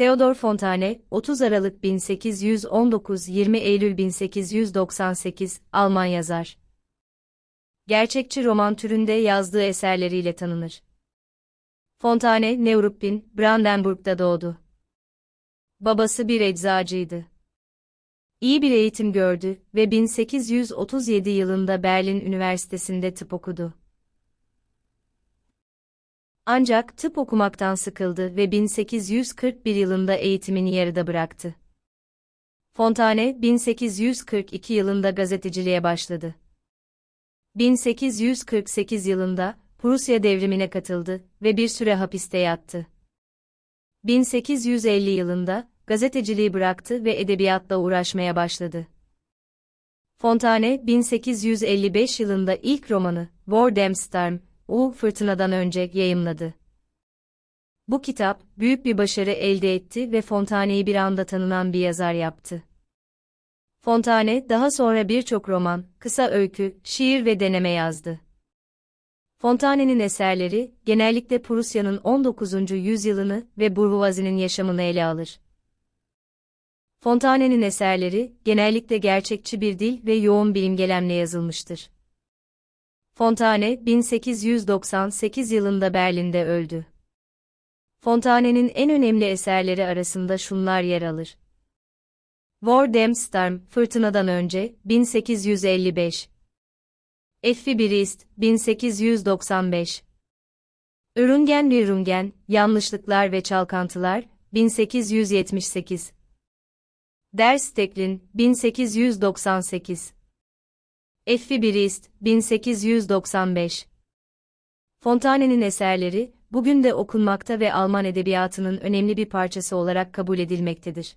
Theodor Fontane, 30 Aralık 1819 20 Eylül 1898, Alman yazar. Gerçekçi roman türünde yazdığı eserleriyle tanınır. Fontane, Neuruppin, Brandenburg'da doğdu. Babası bir eczacıydı. İyi bir eğitim gördü ve 1837 yılında Berlin Üniversitesi'nde tıp okudu. Ancak tıp okumaktan sıkıldı ve 1841 yılında eğitimini yarıda bıraktı. Fontane, 1842 yılında gazeteciliğe başladı. 1848 yılında Prusya devrimine katıldı ve bir süre hapiste yattı. 1850 yılında gazeteciliği bıraktı ve edebiyatla uğraşmaya başladı. Fontane, 1855 yılında ilk romanı, War Damn Storm, U Fırtınadan önce yayımladı. Bu kitap, büyük bir başarı elde etti ve Fontane'yi bir anda tanınan bir yazar yaptı. Fontane, daha sonra birçok roman, kısa öykü, şiir ve deneme yazdı. Fontane'nin eserleri, genellikle Prusya'nın 19. yüzyılını ve Burjuvazi'nin yaşamını ele alır. Fontane'nin eserleri, genellikle gerçekçi bir dil ve yoğun bir imgelemle yazılmıştır. Fontane, 1898 yılında Berlin'de öldü. Fontane'nin en önemli eserleri arasında şunlar yer alır. War Damn Storm, Fırtınadan önce, 1855. Effi Briest, 1895. Ürüngen Ürüngen, Yanlışlıklar ve Çalkantılar, 1878. Der Steklin, 1898. Effi Briest, 1895. Fontane'nin eserleri, bugün de okunmakta ve Alman edebiyatının önemli bir parçası olarak kabul edilmektedir.